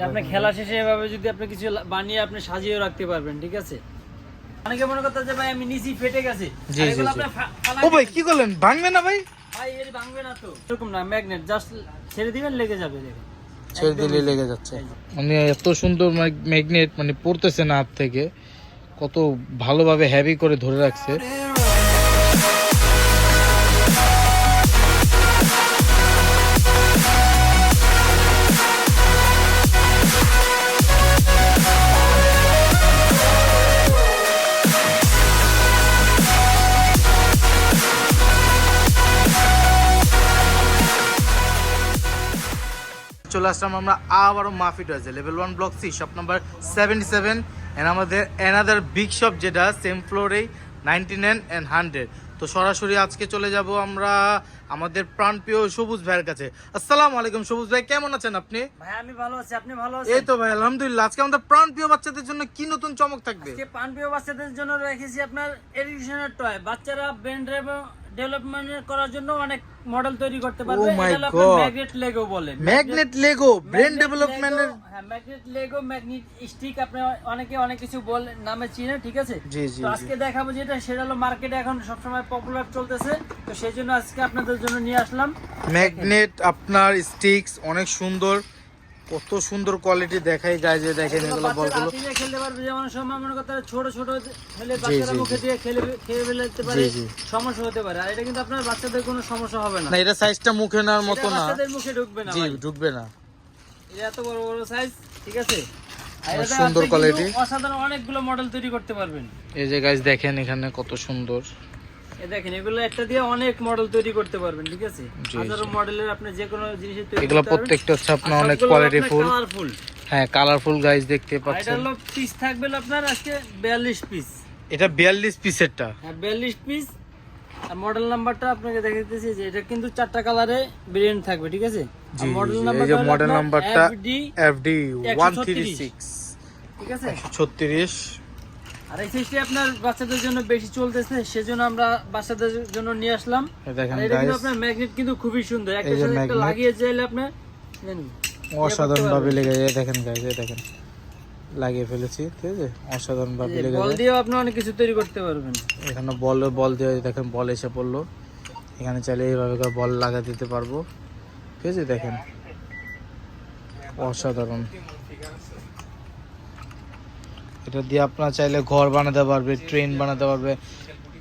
আপনি খেলা শেষে এভাবে যদি আপনি কিছু লা- বানিয়ে আপনি সাজিয়ে রাখতে পারবেন ঠিক আছে? অনেকে মনে করতে যে ভাই আমি নিচি ফেটে গেছে। জি, জি, এগুলো আপনি ফালাই ও ভাই কি করলেন? ভাঙবে না ভাই? ভাই এর ভাঙবে না তো। এরকম না ম্যাগনেট জাস্ট ছেড়ে দিবেন লেগে যাবে দেখেন ছেড়ে দিলে লেগে যাচ্ছে। মানে এত সুন্দর ম্যাগনেট মানে পড়তেছে না হাত থেকে। কত ভালোভাবে হেভি করে ধরে রাখছে। আসলাম আমরা আবারও Mafi টয়েজে level one block C shop number seventy seven and আমাদের অ্যানাদার বিগ শপ যেটা সেম ফ্লোরেই নাইনটি নাইন অ্যান্ড হান্ড্রেড তো সরাসরি আজকে চলে যাব আমরা আমাদের প্রাণপ্রিয় সবুজ ভাইয়ের কাছে। আসসালামু আলাইকুম সবুজ ভাই কেমন আছেন আপনি? ভাই আমি ভালো আছি আপনি ভালো আছেন? এই তো ভাই আলহামদুলিল্লাহ। আজকে আমাদের প্রাণপ্রিয় বাচ্চাদের জন্য কি নতুন চমক থাকবে? আজকে পানপ্রিয় বাচ্চাদের জন্য রেখেছি আপনার এডুকেশনের টয় বাচ্চারা ব্রেন ডেভেলপমেন্ট করার জন্য অনেক মডেল তৈরি করতে পারবে। Oh. ম্যাগনেট লেগো বলে। ম্যাগনেট লেগো ব্রেন ডেভেলপমেন্টের হ্যাঁ ম্যাগনেট লেগো ম্যাগনেট স্টিক আপনি অনেকে অনেক কিছু বল নামে চিনে ঠিক আছে? জি, জি। আজকে দেখাবো যেটা সেটা হলো মার্কেটে এখন সবসময় পপুলার চলতেছে। তো সেই জন্য আজকে আপনাদের জন্য নিয়ে আসলাম। ম্যাগনেট আপনার স্টিক্স অনেক সুন্দর। কত সুন্দর কোয়ালিটি দেখাই গায়ে যে দেখেন এগুলো বলগুলো খেলতে পারবে যেমন সময় মনে করতে ছোট ছোট জি, বাচ্চারা মুখে দিয়ে খেলে খেয়ে ফেলতে পারে। সমস্যা হতে পারে। আর এটা কিন্তু আপনার বাচ্চাদের কোনো সমস্যা হবে না। না এটা সাইজটা মুখে নেওয়ার মতো না। বাচ্চাদের মুখে ঢুকবে না জি ঢুকবে না। এটা এত বড় বড় সাইজ ঠিক আছে? আর সুন্দর quality। অসাধারণ অনেকগুলো মডেল তৈরি করতে পারবেন। এই যে গাইজ দেখেন এখানে কত সুন্দর। দেখেন এগুলো একটা দিয়ে অনেক মডেল তৈরি করতে পারবেন ঠিক আছে? হাজারো মডেলের আপনি যে কোনো জিনিসের তৈরি এগুলো প্রত্যেকটা হচ্ছে আপনার অনেক কোয়ালিটি ফুল। হ্যাঁ কালারফুল গাইজ দেখতে এটা পিস থাকবে আপনার আজকে পিস এটা বিয়াল্লিশ পিসেরটা হ্যাঁ বিয়াল্লিশ পিস আর মডেল নাম্বারটা আপনাকে যে এটা কিন্তু চারটা কালারে ভেরিয়েন্ট থাকবে ঠিক আছে? মডেল নাম্বারটা মডেল আপনার নাম্বারটা FD ওয়ান থ্রি 136 সিক্স ঠিক আছে? ছত্রিশ। আর এই সিস্টেম আপনার বাচ্চাদের জন্য বেশি চলতেছে সেজন্য আমরা বাচ্চাদের জন্য নিয়ে আসলাম। এটা কিন্তু আপনার ম্যাগনেট কিন্তু খুবই সুন্দর। একটা সাথে একটা লাগিয়ে চাইলে আপনি অসাধারণ ভাবে লেগে যায় দেখেন গাইজ দেখেন লাগিয়ে ফেলেছি ঠিক আছে? অসাধারণ ভাবে লেগে বল যায়। দিয়েও আপনি অনেক কিছু তৈরি করতে পারবেন। এখানে বল বল দিয়ে দেখেন বল এসে পড়ল। এখানে চাইলে এইভাবে বল লাগা দিতে পারব। ঠিক আছে দেখেন। অসাধারণ। এটা দিয়ে আপনার চাইলে ঘর বানাতে পারবে ট্রেন বানাতে পারবে,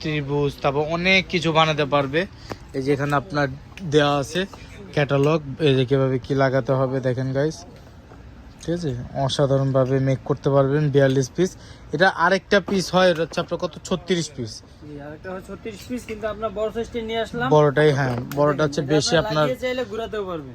ত্রিভুজ, তারপর অনেক কিছু বানাতে পারবে। এই যে এখানে আপনার দেওয়া আছে ক্যাটালগ এই যে কীভাবে কী লাগাতে হবে দেখেন গাইস ঠিক আছে? অসাধারণভাবে মেক করতে পারবেন, বিয়াল্লিশ পিস এটা আরেকটা পিস হয় এটা হচ্ছে আপনার কত? ছত্রিশ পিস জি, আর একটা হচ্ছে 36 পিস কিন্তু আপনার বড় সাইজটা নিয়ে আসলাম। বড়টাই হ্যাঁ বড়টা হচ্ছে বেশি আপনার চাইলে ঘোরাতেও পারবে।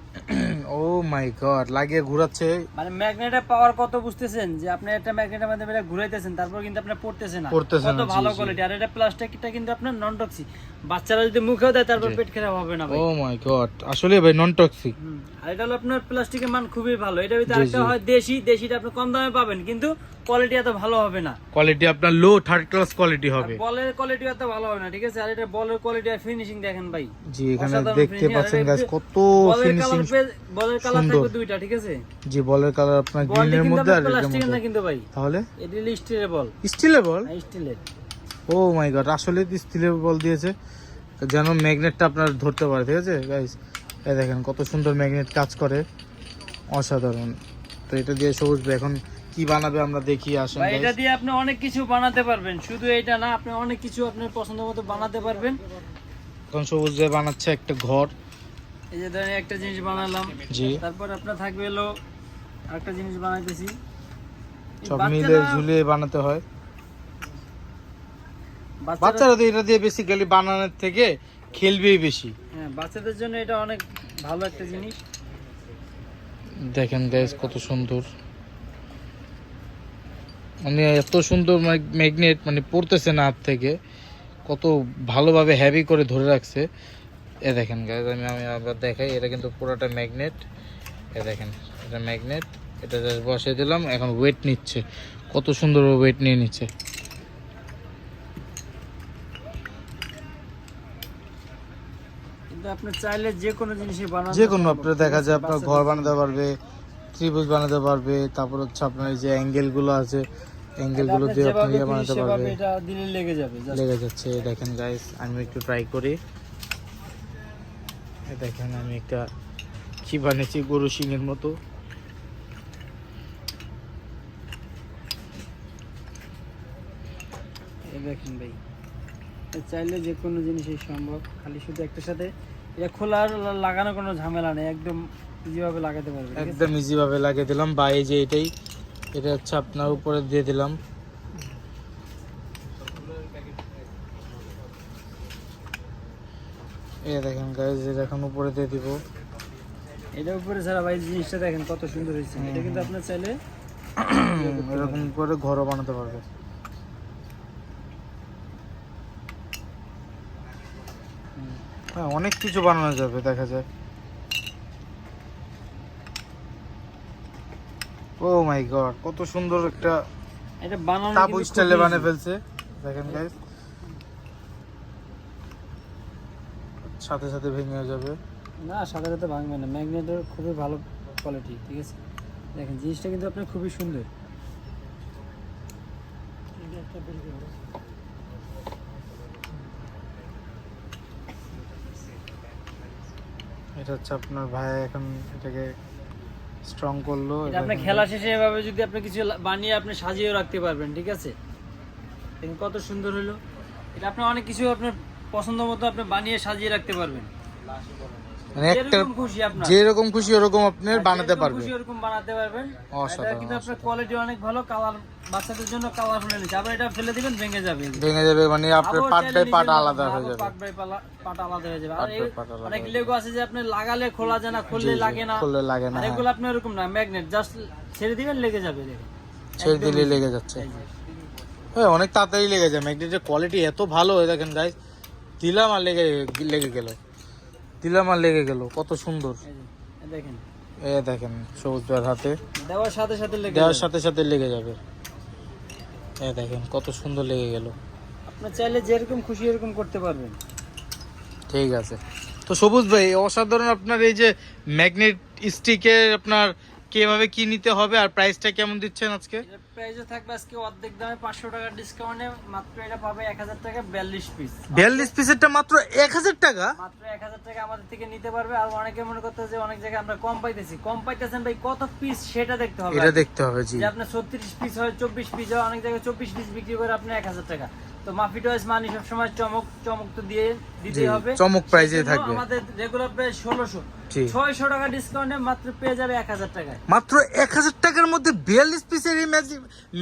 ও মাই গড লাগিয়ে ঘোরাচ্ছে। মানে ম্যাগনেটের পাওয়ার কত বুঝতেছেন? যে আপনি একটা ম্যাগনেটের মাধ্যমে এটা ঘুরাইতেছেন তারপর কিন্তু আপনি পড়তেছে না। পড়তেছে না, ভালো কোয়ালিটি আর এটা প্লাস্টিকটা কিন্তু আপনার নন টক্সিক বাচ্চারা যদি মুখেও দেয় তারপর পেট খারাপ হবে না ভাই। ও মাই গড আসলে ভাই নন টক্সিক আর এটা হলো আপনার প্লাস্টিকের মান খুবই ভালো। এটা ভিতরে আরেকটা হয় দেশি দেশিটা আপনি কম দামে পাবেন কিন্তু কোয়ালিটি এত ভালো হবে না। কোয়ালিটি আপনার লো থার্ড ক্লাস কোয়ালিটি হবে। বলের কোয়ালিটি এত ভালো হবে না ঠিক আছে? আর এটা বলের কোয়ালিটি আর ফিনিশিং দেখেন ভাই। জি এখানে দেখতে পাচ্ছেন কিন্তু কত ফিনিশিং বলের কালার। থাকবে দুইটা ঠিক আছে? জি বলের কালার আপনার গ্রিনের মধ্যে আর রেডের না মধ্যে। কিন্তু ভাই। তাহলে? এটা স্টিলের বল স্টিলের বল স্টিলের ও মাই গড আসলে স্টিলের বল দিয়েছে। যেন ম্যাগনেটটা আপনার ধরতে পারে ঠিক আছে? গাইস এই দেখেন কত সুন্দর ম্যাগনেট কাজ করে। অসাধারণ। তো এটা দিয়ে সবুজ এখন কি বানাবে আমরা দেখি আসেন ভাই এটা দিয়ে আপনি অনেক কিছু বানাতে পারবেন। শুধু এটা না আপনি অনেক কিছু আপনার পছন্দ মতো বানাতে পারবেন। এখন সবুজ ভাই বানাচ্ছে একটা ঘর। এই যে ধরেন একটা জিনিস বানালাম। জি। তারপর আপনার থাকবে হলো আরেকটা জিনিস বানাইতেছি। সব মিলে ঝুলিয়ে বানাতে হয়। বাচ্চারা তো এটা দিয়ে বেসিক্যালি বানানোর থেকে খেলবেই বেশি। হ্যাঁ বাচ্চাদের জন্য এটা অনেক ভালো একটা জিনিস। দেখেন গাইস কত সুন্দর। মানে এত সুন্দর ম্যাগনেট মানে পড়তেছে না হাত থেকে। কত ভালোভাবে হ্যাভি করে ধরে রাখছে। এ দেখেন গাইস আমি আমি আবার দেখাই এটা কিন্তু পুরোটা ম্যাগনেট। এ দেখেন এটা ম্যাগনেট এটা জাস্ট বসিয়ে দিলাম এখন ওয়েট নিচ্ছে। কত সুন্দর ওয়েট নিয়ে নিচ্ছে। কিন্তু আপনি চাইলে যে কোনো জিনিসই যে কোনো আপনার দেখা যায় আপনার ঘর বানাতে পারবে ত্রিভুজ বানাতে পারবে তারপর হচ্ছে আপনার এই যে অ্যাঙ্গেলগুলো আছে অ্যাঙ্গেলগুলো দিয়ে আপনি ইয়ে বানাতে পারবে। এটা দিলে লেগে যাবে লেগে যাচ্ছে। দেখেন গাইস আমি একটু ট্রাই করি। দেখেন আমি একটা কি বানিয়েছি? গরু মতো। দেখেন ভাই চাইলে যে কোনো জিনিসই সম্ভব খালি শুধু একটা সাথে। এটা খোলার লাগানো কোনো ঝামেলা নেই একদম ইজিভাবে লাগাতে পারবে একদম ইজি ভাবে লাগিয়ে দিলাম। বা এই যে এটাই এটা হচ্ছে আপনার উপরে দিয়ে দিলাম। এই দেখেন গাইস এটা এখন উপরে দিয়ে দিব। এটা উপরে ছাড়া ভাই জিনিসটা দেখেন কত সুন্দর হয়েছে। এটা কিন্তু আপনার চাইলে এরকম করে ঘরও বানাতে পারবে। হ্যাঁ অনেক কিছু বানানো যাবে দেখা যায়। ও মাই গড কত সুন্দর একটা এটা বানানো তাবু স্টাইলে বানিয়ে ফেলছে। দেখেন গাইস সাথে সাথে ভেঙে যাবে। না সাধারণত ভাঙবে না। ম্যাগনেটের খুবই ভালো কোয়ালিটি ঠিক আছে? দেখেন জিনিসটা কিন্তু আপনার খুবই সুন্দর। এটা হচ্ছে আপনার ভাই এখন এটাকে স্ট্রং করল এটা আপনার খেলা শেষে এভাবে যদি আপনি কিছু বানিয়ে আপনি সাজিয়ে রাখতে পারবেন ঠিক আছে? দেখেন কত সুন্দর হলো। এটা আপনি অনেক কিছু আপনার পছন্দ মতো আপনি বানিয়ে সাজিয়ে রাখতে পারবেন। মানে একটা যেরকম খুশি ওরকম আপনি বানাতে যেরকম পারবে খুশি ওরকম বানাতে পারবেন। এটা অসাধারণ, কিন্তু আপনার কোয়ালিটি অনেক ভালো কালার বাচ্চাদের জন্য কালার কালারফুল এনেছে আবার এটা ফেলে দিবেন ভেঙে যাবে। ভেঙে যাবে মানে আপনার পার্ট বাই পার্ট আলাদা হয়ে যাবে। part by পালা- আলাদা হয়ে যাবে। আর অনেক লেগো আছে যে আপনি লাগালে খোলা যায় না খুললে লাগে না। খুললে লাগে না, হ্যাঁ। এগুলো আপনি এরকম না ম্যাগনেট জাস্ট ছেড়ে দিবেন লেগে যাবে দেখেন ছেড়ে দিলে লেগে যাচ্ছে। হ্যাঁ অনেক তাড়াতাড়ি লেগে যায়। ম্যাগনেটের কোয়ালিটি এত ভালো হয়ে দেখেন গাইস দিলাম আর লেগে লেগে গেল। দিলাম আর লেগে গেল কত সুন্দর। দেখেন। এ দেখেন সবুজ ভাইয়ের হাতে। দেওয়ার সাথে সাথে লেগে দেওয়ার সাথে সাথে লেগে যাবে। এ দেখেন কত সুন্দর লেগে গেল। আপনি চাইলে যেরকম খুশি এরকম করতে পারবেন। ঠিক আছে। তো সবুজ ভাই অসাধারণ আপনার এই যে ম্যাগনেট স্টিকের আপনার কীভাবে কি নিতে হবে আর প্রাইসটা কেমন দিচ্ছেন আজকে? প্রাইসে থাকবে আজকে অর্ধেক দামে পাঁচশো টাকার ডিসকাউন্টে মাত্র এটা পাবে এক হাজার টাকা বিয়াল্লিশ পিস বিয়াল্লিশ পিসেরটা মাত্র এক হাজার টাকা? মাত্র এক হাজার টাকা আমাদের থেকে নিতে পারবে। আর অনেকে মনে করতে যে অনেক জায়গায় আমরা কম পাইতেছি। কম পাইতেছেন ভাই কত পিস সেটা দেখতে হবে এটা দেখতে হবে জি। যে আপনার ছত্রিশ পিস হয় চব্বিশ পিস হয় অনেক জায়গায় চব্বিশ পিস বিক্রি করে আপনি এক হাজার টাকা। তো মাফি টয়েস মানি সবসময় চমক চমক তো দিয়ে দিতে হবে। চমক সেজন্য থাকবে। আমাদের রেগুলার প্রাইস ষোলোশো। জি। ছয়শো টাকা ডিসকাউন্টে মাত্র পেয়ে যাবে এক হাজার টাকায়। মাত্র এক হাজার টাকার মধ্যে বিয়াল্লিশ পিসের এই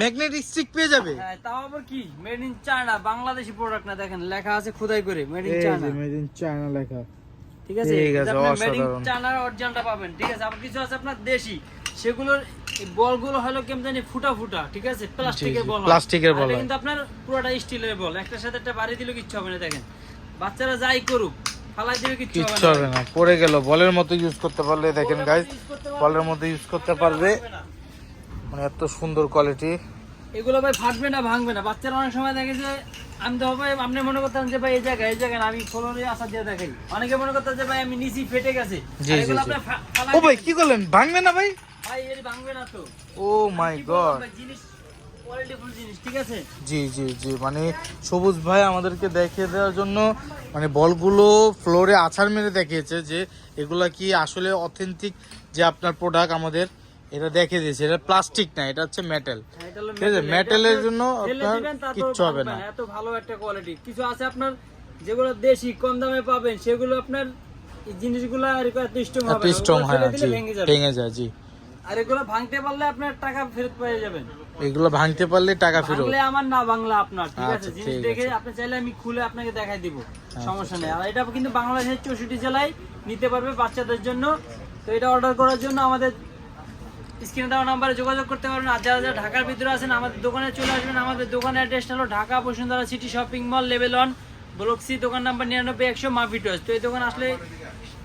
ম্যাগনেটিক স্টিক পেয়ে যাবে। হ্যাঁ তাও আবার কি? Made in China Bangladeshi product না দেখেন লেখা আছে খুদাই করে made in China made in China লেখা। ঠিক আছে? ঠিক আছে, অসাধারণ। চায়নার অরিজিনালটা পাবেন। ঠিক আছে আবার কিছু আছে আপনার দেশি। সেগুলোর বলগুলো হলো কেমন জানি ফুটা ফুটা ঠিক আছে? প্লাস্টিকের বল প্লাস্টিকের বল কিন্তু আপনার পুরোটা স্টিলের বল একটার সাথে একটা বাড়ি দিলেও কিচ্ছু হবে না দেখেন। বাচ্চারা যাই করুক ফালাই দিলে কিচ্ছু হবে না। পড়ে গেল। বলের মতো ইউজ করতে পারলে দেখেন পারবে, বলের মতো ইউজ করতে পারবে। মানে এত সুন্দর কোয়ালিটি এগুলো ভাই ফাটবে না ভাঙবে না। বাচ্চারা অনেক সময় দেখে যে আমি তো ভাই আপনি মনে করতাম যে ভাই এই জায়গায় এই জায়গায় আমি ফলনে আসা দিয়ে দেখাই। অনেকে মনে করতাম যে ভাই আমি নিচি ফেটে গেছে। এগুলো ও ভাই কি করলেন? ভাঙবে না ভাই? ভাই এর ভাঙবে না তো। Oh my god. জিনিস কোয়ালিটিফুল জিনিস ঠিক আছে? জি জি জি মানে সবুজ ভাই আমাদেরকে দেখিয়ে দেওয়ার জন্য মানে বলগুলো ফ্লোরে আছাড় মেরে দেখিয়েছে যে এগুলা কি আসলে অথেন্টিক যে আপনার প্রোডাক্ট আমাদের এটা দেখিয়ে দিয়েছে। এটা প্লাস্টিক না এটা হচ্ছে মেটাল হ্যাঁ, ঠিক আছে, আপনার জন্য আপনার কিচ্ছু হবে না। এত ভালো একটা কোয়ালিটি কিছু আছে আপনার যেগুলো দেশি কম দামে পাবেন সেগুলো আপনার জিনিসগুলো আর এত স্ট্রং হয় না ভেঙে যায় জি। আর এগুলো ভাঙতে পারলে আপনার টাকা ফেরত পেয়ে যাবেন। এগুলো ভাঙতে পারলে টাকা ফেরত। বাংলা আমার না বাংলা আপনার ঠিক আছে? আচ্ছা, জিনিস দেখে আপনি চাইলে আমি খুলে আপনাকে দেখাই দিব আচ্ছা, সমস্যা নেই। আর এটা কিন্তু বাংলাদেশের চৌষট্টি জেলায় নিতে পারবে বাচ্চাদের জন্য। তো এটা অর্ডার করার জন্য আমাদের স্ক্রিনে দেওয়া নাম্বারে যোগাযোগ করতে পারবেন। আর যারা যারা ঢাকার ভিতরে আছেন আমাদের দোকানে চলে আসবেন। আমাদের দোকানের অ্যাড্রেসটা হলো Dhaka Bashundhara city shopping mall level one block C দোকান নাম্বার নিরানব্বই একশো মাফি টয়েস তো এই দোকান আসলে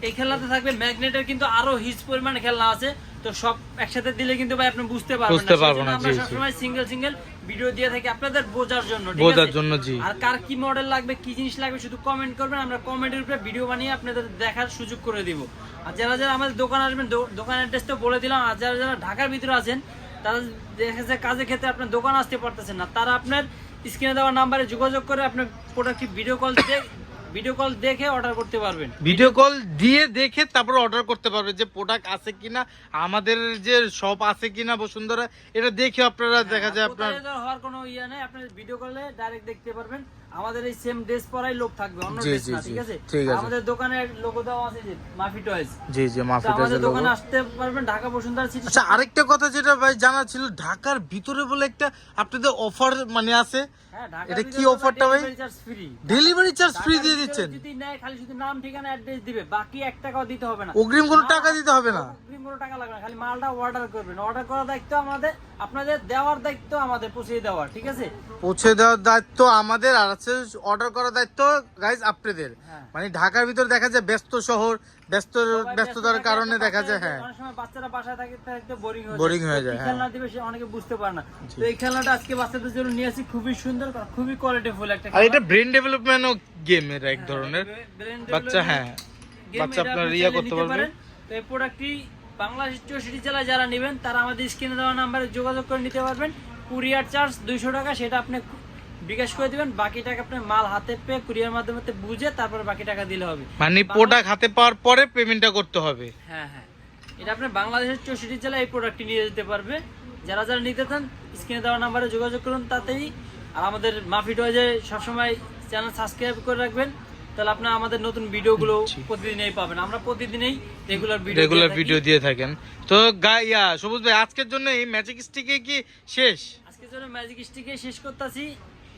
এই খেলনাতে থাকবে। ম্যাগনেটের কিন্তু আরও হিজ পরিমাণে খেলনা আছে। তো সব একসাথে দিলে কিন্তু ভাই আপনি বুঝতে পারবেন বুঝতে পারব না, আমরা। সবসময় সিঙ্গেল সিঙ্গেল ভিডিও দিয়ে থাকি আপনাদের বোঝার জন্য বোঝার জন্য জি। আর কার কি মডেল লাগবে কি জিনিস লাগবে শুধু কমেন্ট করবেন আমরা কমেন্টের উপরে ভিডিও বানিয়ে আপনাদের দেখার সুযোগ করে দিব। আর যারা যারা আমাদের দোকান আসবেন দোকান অ্যাড্রেস তো বলে দিলাম আর যারা যারা ঢাকার ভিতরে আছেন তারা দেখা যাচ্ছে কাজের ক্ষেত্রে আপনার দোকান আসতে পারতেছেন না। তারা আপনার স্ক্রিনে দেওয়া নাম্বারে যোগাযোগ করে আপনার প্রোডাক্টটি ভিডিও কল ভিডিও কল দেখে অর্ডার করতে পারবেন। ভিডিও কল দিয়ে দেখে তারপর অর্ডার করতে পারবে যে প্রোডাক্ট আছে কিনা আমাদের যে শপ আছে কিনা বসুন্ধরা এটা দেখে আপনারা দেখা যায় আপনার হওয়ার কোনো ইয়ে নেই আপনি ভিডিও কলে ডাইরেক্ট দেখতে পারবেন। আমাদের এই সেম ড্রেস পরাই লোক থাকবে অন্য ড্রেস না ঠিক আছে। আমাদের দোকানে লোগো দেওয়া আছে যে মাফি টয়েস জি জি মাফি আমাদের দোকানে আসতে পারবেন ঢাকা বসুন্ধরা সিটি আচ্ছা আরেকটা কথা যেটা ভাই জানা ছিল ঢাকার ভিতরে বলে একটা আপনাদের অফার মানে আছে। হ্যাঁ এটা কি অফারটা ভাই? ডেলিভারি চার্জ ফ্রি দিয়ে দিচ্ছেন? যদি নেয় খালি শুধু নাম ঠিকানা অ্যাড্রেস দিবে। বাকি এক টাকাও দিতে হবে না। অগ্রিম কোনো টাকা দিতে হবে না? অগ্রিম কোনো টাকা লাগবে না খালি মালটা অর্ডার করবেন। অর্ডার করার দায়িত্ব আমাদের আপনাদের দেওয়ার দায়িত্ব আমাদের পৌঁছে দেওয়ার ঠিক আছে? পৌঁছে দেওয়ার দায়িত্ব আমাদের আর আছে অর্ডার করার দায়িত্ব গাইজ আপনাদের। হ্যাঁ। মানে ঢাকার ভিতরে দেখা যায় ব্যস্ত শহর ব্যস্ত ব্যস্ততার কারণে দেখা যায় হ্যাঁ। অনেক সময় বাচ্চারা বাসায় থাকে থাকতে বোরিং হয়ে হয়ে যায়, হ্যাঁ। খেলনা দিবে সে অনেকে বুঝতে পারে না। তো এই খেলনাটা আজকে বাচ্চাদের জন্য নিয়ে আসি খুবই সুন্দর খুবই কোয়ালিটিফুল একটা আর এটা ব্রেন ডেভেলপমেন্টও গেমের এক ধরনের। বাচ্চা হ্যাঁ। বাচ্চা আপনার আপনি ইয়া করতে পারবে। তো এই প্রোডাক্টটি বাংলাদেশ চৌষট্টি জেলায় যারা নেবেন তারা আমাদের স্ক্রিনে দেওয়া নাম্বারে যোগাযোগ করে নিতে পারবেন। কুরিয়ার চার্জ দুইশো টাকা সেটা আপনি বিকাশ করে দিবেন বাকি টাকা আপনি মাল হাতে পেয়ে কুরিয়ার মাধ্যমে বুঝে তারপর বাকি টাকা দিলে হবে। মানে প্রোডাক্ট হাতে পাওয়ার পরে পেমেন্টটা করতে হবে। হ্যাঁ হ্যাঁ। এটা আপনি বাংলাদেশের চৌষট্টি জেলায় এই প্রোডাক্টটি নিয়ে যেতে পারবে। যারা যারা নিতে চান স্ক্রিনে দেওয়া নাম্বারে যোগাযোগ করুন তাতেই। আর আমাদের মাফি টয়েজে সবসময় চ্যানেল সাবস্ক্রাইব করে রাখবেন। তাহলে আপনার আমাদের নতুন ভিডিওগুলো প্রতিদিনই পাবেন। আমরা প্রতিদিনই রেগুলার ভিডিও রেগুলার ভিডিও দিয়ে থাকেন। তো গাইয়া সবুজ ভাই আজকের জন্য এই ম্যাজিক স্টিকে কি শেষ? আজকের জন্য ম্যাজিক স্টিকে শেষ করতেছি।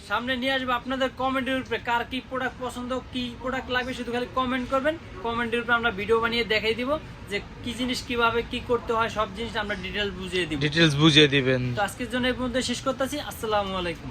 সামনে নিয়ে আসব আপনাদের কমেন্টের উপরে। কার কি প্রোডাক্ট পছন্দ কি প্রোডাক্ট লাগবে শুধু খালি কমেন্ট করবেন। কমেন্টের উপরে আমরা ভিডিও বানিয়ে দেখাই দিব যে কি জিনিস কীভাবে কি করতে হয় সব জিনিস আমরা ডিটেলস বুঝিয়ে দিব। ডিটেলস বুঝিয়ে দিবেন। তো আজকের জন্য এই পর্যন্ত শেষ করতেছি। আসসালামু আলাইকুম।